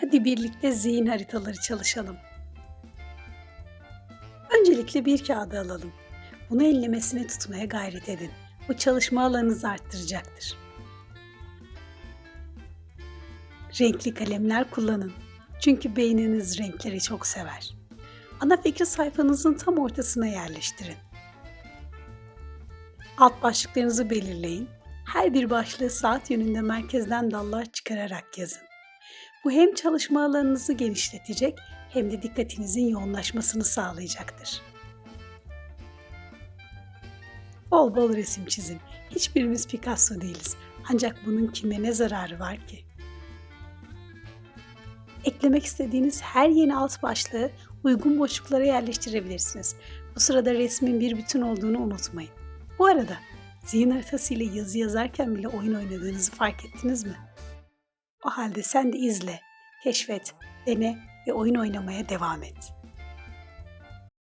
Hadi birlikte zihin haritaları çalışalım. Öncelikle bir kağıdı alalım. Bunu ellemesine tutmaya gayret edin. Bu çalışma alanınızı arttıracaktır. Renkli kalemler kullanın. Çünkü beyniniz renkleri çok sever. Ana fikri sayfanızın tam ortasına yerleştirin. Alt başlıklarınızı belirleyin. Her bir başlığı saat yönünde merkezden dallar çıkararak yazın. Bu hem çalışma alanınızı genişletecek hem de dikkatinizin yoğunlaşmasını sağlayacaktır. Bol bol resim çizin. Hiçbirimiz Picasso değiliz. Ancak bunun kime ne zararı var ki? Eklemek istediğiniz her yeni alt başlığı uygun boşluklara yerleştirebilirsiniz. Bu sırada resmin bir bütün olduğunu unutmayın. Bu arada zihin haritası ile yazı yazarken bile oyun oynadığınızı fark ettiniz mi? O halde sen de izle, keşfet, dene ve oyun oynamaya devam et.